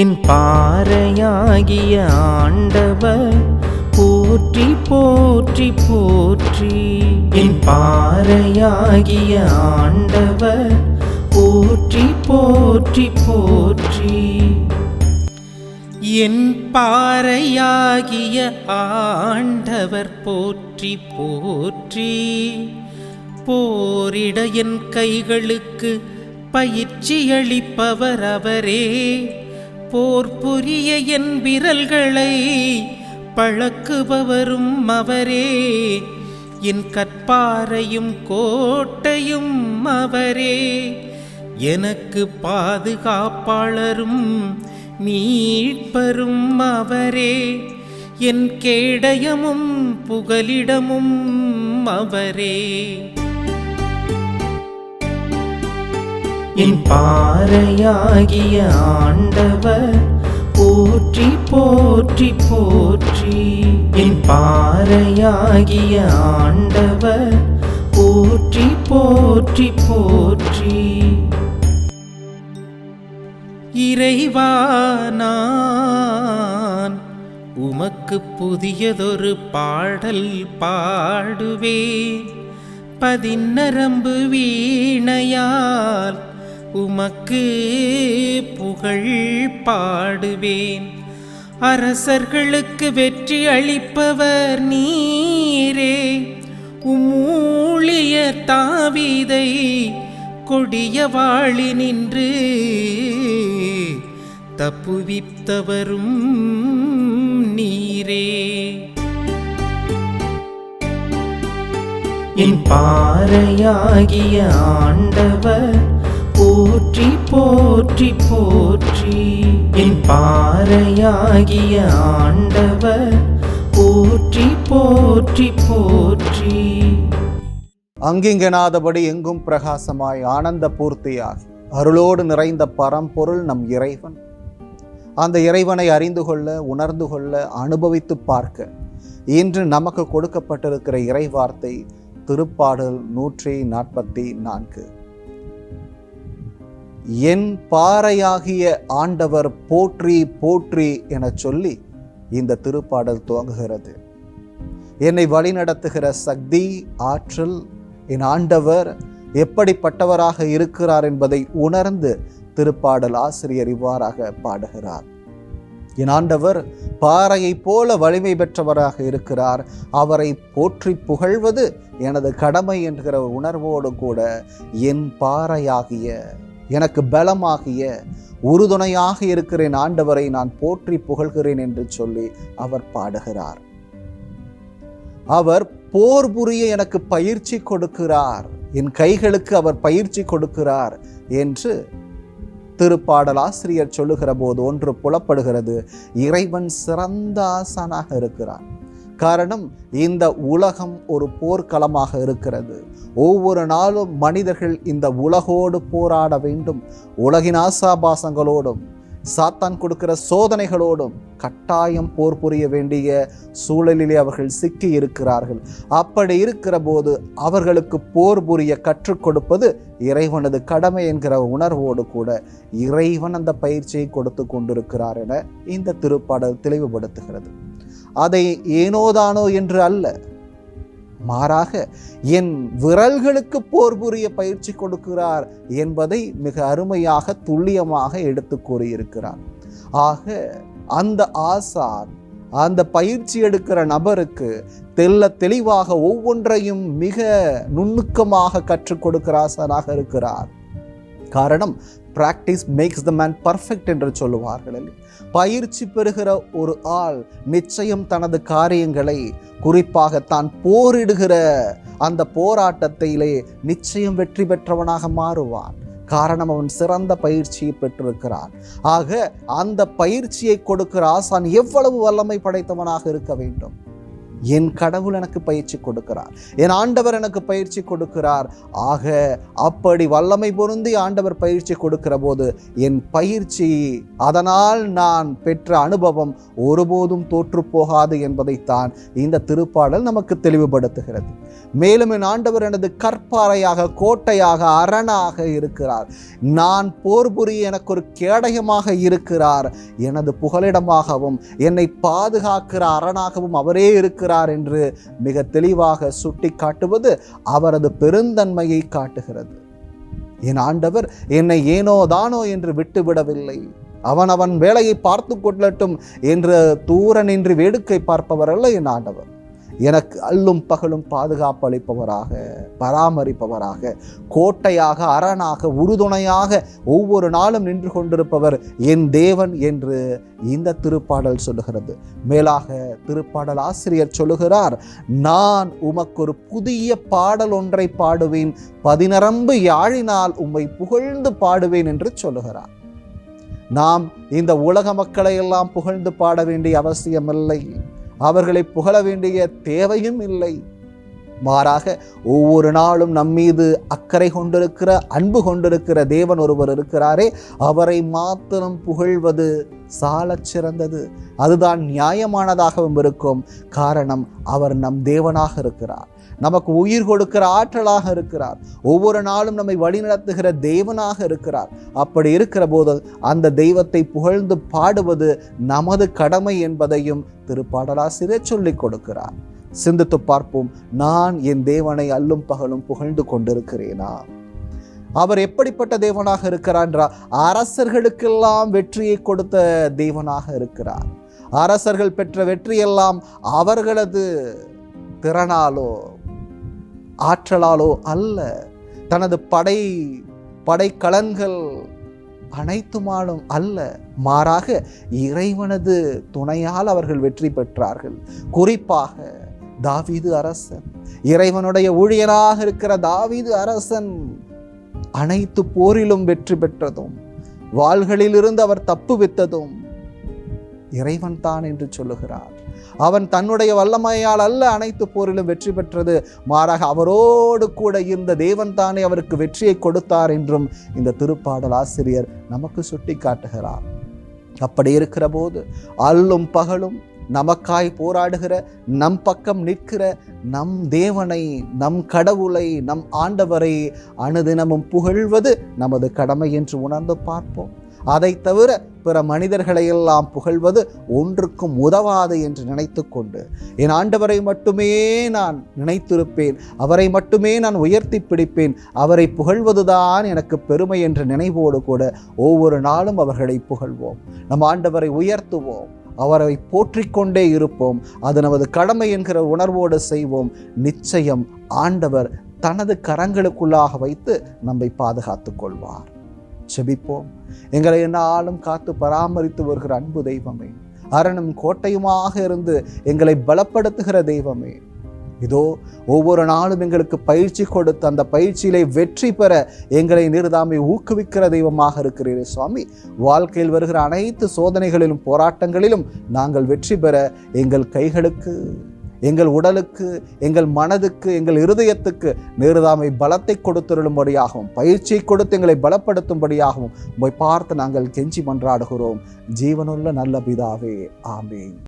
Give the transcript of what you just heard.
என் பாறையாகிய ஆண்டவர் போற்றி போற்றி போற்றி. என் பாறையாகிய ஆண்டவர் போற்றி போற்றி போற்றி. என் பாறையாகிய ஆண்டவர் போற்றி போற்றி. போரிட என் கைகளுக்கு பயிற்சியளிப்பவர் அவரே. போர் புரிய என் விரல்களை பழக்குபவரும் அவரே. என் கற்பாரையும் கோட்டையும் அவரே. எனக்கு பாதுகாப்பாளரும் மீட்பரும் அவரே. என் கேடயமும் புகலிடமும் அவரே. என் பாறையாகிய ஆண்டவர் போற்றி போற்றி போற்றி. என் பாறையாகிய ஆண்டவர் போற்றி போற்றி போற்றி. இறைவா உமக்கு புதியதொரு பாடல் பாடுவேன். பதிநரம்பு வீணையால் உமக்கு புகழ் பாடுவேன். அரசர்களுக்கு வெற்றி அளிப்பவர் நீரே. உம்மூழிய தாவிதை கொடிய வாழி நின்று தப்புவித்தவரும் நீரே. என் பாறையாகிய ஆண்டவர் போற்றி போற்றி போற்றி. என் பாறையாகிய ஆண்டவர் போற்றி போற்றி போற்றி. அங்கிங்கனாதபடி எங்கும் பிரகாசமாய் ஆனந்த பூர்த்தியாகி அருளோடு நிறைந்த பரம்பொருள் நம் இறைவன். அந்த இறைவனை அறிந்து கொள்ள உணர்ந்து கொள்ள அனுபவித்து பார்க்க இன்று நமக்கு கொடுக்கப்பட்டிருக்கிற இறை வார்த்தை திருப்பாடல் நூற்றி நாற்பத்தி நான்கு. என் பாறையாகிய ஆண்டவர் போற்றி போற்றி என சொல்லி இந்த திருப்பாடல் துவங்குகிறது. என்னை வழிநடத்துகிற சக்தி ஆற்றல் என் ஆண்டவர் எப்படிப்பட்டவராக இருக்கிறார் என்பதை உணர்ந்து திருப்பாடல் ஆசிரியர் இவ்வாறாக பாடுகிறார். என் ஆண்டவர் பாறையைப் போல வலிமை பெற்றவராக இருக்கிறார். அவரை போற்றி புகழ்வது எனது கடமை என்கிற உணர்வோடு கூட என் பாறையாகிய எனக்கு பலமாகிய உறுதுணையாக இருக்கிறேன் ஆண்டவரை நான் போற்றி புகழ்கிறேன் என்று சொல்லி அவர் பாடுகிறார். அவர் போர் புரிய எனக்கு பயிற்சி கொடுக்கிறார். என் கைகளுக்கு அவர் பயிற்சி கொடுக்கிறார் என்று திருப்பாடல் ஆசிரியர் சொல்லுகிற போது ஒன்று புலப்படுகிறது. இறைவன் சிறந்த ஆசானாக இருக்கிறான். காரணம் இந்த உலகம் ஒரு போர்க்களமாக இருக்கிறது. ஒவ்வொரு நாளும் மனிதர்கள் இந்த உலகோடு போராட வேண்டும். உலகின் ஆசாபாசங்களோடும் சாத்தான் கொடுக்கிற சோதனைகளோடும் கட்டாயம் போர் புரிய வேண்டிய சூழலிலே அவர்கள் சிக்கி இருக்கிறார்கள். அப்படி இருக்கிற போது அவர்களுக்கு போர் புரிய கற்றுக் கொடுப்பது இறைவனது கடமை என்கிற உணர்வோடு கூட இறைவன் அந்த பயிற்சியை கொடுத்து கொண்டிருக்கிறார் என இந்த திருப்பாடல் தெளிவுபடுத்துகிறது. அதை ஏனோதானோ என்று அல்ல. மாறாக என் விரல்களுக்கு போர் புரிய பயிற்சி கொடுக்கிறார் என்பதை மிக அருமையாக துல்லியமாக எடுத்து கூறியிருக்கிறார். ஆக அந்த ஆசான் அந்த பயிற்சி எடுக்கிற நபருக்கு தெல்ல தெளிவாக ஒவ்வொன்றையும் மிக நுணுக்கமாக கற்றுக் கொடுக்கிற ஆசானாக இருக்கிறார். காரணம் practice makes the man perfect என்று சொல்லுவார்கள். பயிற்சி பெறுகிற ஒரு ஆள் நிச்சயம் தனது காரியங்களை குறிப்பாக தான் போரிடுகிற அந்த போராட்டத்திலே நிச்சயம் வெற்றி பெற்றவனாக மாறுவான். காரணம் அவன் சிறந்த பயிற்சியை பெற்றிருக்கிறான். ஆக அந்த பயிற்சியை கொடுக்கிற ஆசான் எவ்வளவு வல்லமை படைத்தவனாக இருக்க வேண்டும்? என் கடவுள் எனக்கு பயிற்சி கொடுக்கிறார். என் ஆண்டவர் எனக்கு பயிற்சி கொடுக்கிறார். ஆக அப்படி வல்லமை பொருந்தி ஆண்டவர் பயிற்சி கொடுக்கிற போது என் பயிற்சி அதனால் நான் பெற்ற அனுபவம் ஒருபோதும் தோற்று போகாது என்பதைத்தான் இந்த திருப்பாடல் நமக்கு தெளிவுபடுத்துகிறது. மேலும் என் ஆண்டவர் எனது கற்பாறையாக கோட்டையாக அரணாக இருக்கிறார். நான் போர் புரிய எனக்கு ஒரு கேடயமாக இருக்கிறார். எனது புகலிடமாகவும் என்னை பாதுகாக்கிற அரணாகவும் அவரே இருக்கிறார். என்று மிக தெளிவாக சுட்டி காட்டுவது அவரது பெருந்தன்மையை காட்டுகிறது. என் ஆண்டவர் என்னை ஏனோ தானோ என்று விட்டுவிடவில்லை. அவன் அவன் வேலையை பார்த்து கொள்ளட்டும் என்று தூர நின்று வேடுக்கை பார்ப்பவர் அல்ல என் ஆண்டவர். எனக்கு அல்லும் பகலும் பாதுகாப்பு அளிப்பவராக பராமரிப்பவராக கோட்டையாக அரணாக உறுதுணையாக ஒவ்வொரு நாளும் நின்று கொண்டிருப்பவர் என் தேவன் என்று இந்த திருப்பாடல் சொல்லுகிறது. மேலாக திருப்பாடல் ஆசிரியர் சொல்லுகிறார் நான் உமக்கு ஒரு புதிய பாடல் ஒன்றை பாடுவேன் பதினரம்பு யாழினால் உம்மை புகழ்ந்து பாடுவேன் என்று சொல்லுகிறார். நாம் இந்த உலக மக்களை எல்லாம் புகழ்ந்து பாட வேண்டிய அவசியமில்லை. அவர்களை புகழ வேண்டிய தேவையும் இல்லை. மாறாக ஒவ்வொரு நாளும் நம்மீது அக்கறை கொண்டிருக்கிற அன்பு கொண்டிருக்கிற தேவன் ஒருவர் இருக்கிறாரே அவரை மாத்திரம் புகழ்வது சாலச் சிறந்தது. அதுதான் நியாயமானதாகவும் இருக்கும். காரணம் அவர் நம் தேவனாக இருக்கிறார். நமக்கு உயிர் கொடுக்கிற ஆற்றலாக இருக்கிறார். ஒவ்வொரு நாளும் நம்மை வழிநடத்துகிற தேவனாக இருக்கிறார். அப்படி இருக்கிற போது அந்த தெய்வத்தை புகழ்ந்து பாடுவது நமது கடமை என்பதையும் திருப்பாடலாசிரியர் சொல்லிக் கொடுக்கிறார். சிந்தித்து பார்ப்போம். நான் என் தேவனை அல்லும் பகலும் புகழ்ந்து கொண்டிருக்கிறேனா? அவர் எப்படிப்பட்ட தேவனாக இருக்கிறார் என்றால் அரசர்களுக்கெல்லாம் வெற்றியை கொடுத்த தேவனாக இருக்கிறார். அரசர்கள் பெற்ற வெற்றியெல்லாம் அவர்களது திறனாலோ ஆற்றலாலோ அல்ல. தனது படை படைக்கலன்கள் அனைத்துமானும் அல்ல. மாறாக இறைவனது துணையால் அவர்கள் வெற்றி பெற்றார்கள். குறிப்பாக தாவீது அரசன். இறைவனுடைய ஊழியனாக இருக்கிற தாவீது அரசன் அனைத்து போரிலும் வெற்றி பெற்றதும் வாள்களிலிருந்து அவர் தப்புவித்ததும் இறைவன் தான் என்று சொல்லுகிறார். அவன் தன்னுடைய வல்லமையால் அல்ல அனைத்து போரிலும் வெற்றி பெற்றது. மாறாக அவரோடு கூட இருந்த தேவன் தானே அவருக்கு வெற்றியை கொடுத்தார் என்றும் இந்த திருப்பாடல் ஆசிரியர் நமக்கு சுட்டி காட்டுகிறார் அப்படி இருக்கிற போது அல்லும் பகலும் நமக்காய் போராடுகிற நம் பக்கம் நிற்கிற நம் தேவனை நம் கடவுளை நம் ஆண்டவரை அனுதினமும் புகழ்வது நமது கடமை என்று உணர்ந்து பார்ப்போம். அதை தவிர பிற மனிதர்களையெல்லாம் புகழ்வது ஒன்றுக்கும் உதவாது என்று நினைத்து கொண்டு என் ஆண்டவரை மட்டுமே நான் நினைத்திருப்பேன் அவரை மட்டுமே நான் உயர்த்தி பிடிப்பேன் அவரை புகழ்வதுதான் எனக்கு பெருமை என்ற நினைவோடு கூட ஒவ்வொரு நாளும் அவர்களை புகழ்வோம். நம் ஆண்டவரை உயர்த்துவோம் அவரை போற்றிக்கொண்டே இருப்போம் அது நமது கடமை என்கிற உணர்வோடு செய்வோம். நிச்சயம் ஆண்டவர் தனது கரங்களுக்குள்ளாக வைத்து நம்மை பாதுகாத்துக் கொள்வார். செபிப்போம். எங்களை என்னாலும் காத்து பராமரித்து வருகிற அன்பு தெய்வமே. அரணும் கோட்டையுமாக இருந்து எங்களை பலப்படுத்துகிற தெய்வமே. இதோ ஒவ்வொரு நாளும் எங்களுக்கு பயிற்சி கொடுத்து அந்த பயிற்சியிலே வெற்றி பெற எங்களை நிறுதாமை ஊக்குவிக்கிற தெய்வமாக இருக்கிறீரே சுவாமி. வாழ்க்கையில் வருகிற அனைத்து சோதனைகளிலும் போராட்டங்களிலும் நாங்கள் வெற்றி பெற எங்கள் கைகளுக்கு எங்கள் உடலுக்கு எங்கள் மனதுக்கு எங்கள் இருதயத்துக்கு நேருதாமை பலத்தை கொடுத்துருளும்படியாகவும் பயிற்சியை கொடுத்து எங்களை பலப்படுத்தும்படியாகவும் உம்மை பார்த்து நாங்கள் கெஞ்சி மன்றாடுகிறோம். ஜீவனுள்ள நல்ல பிதாவே ஆமேன்.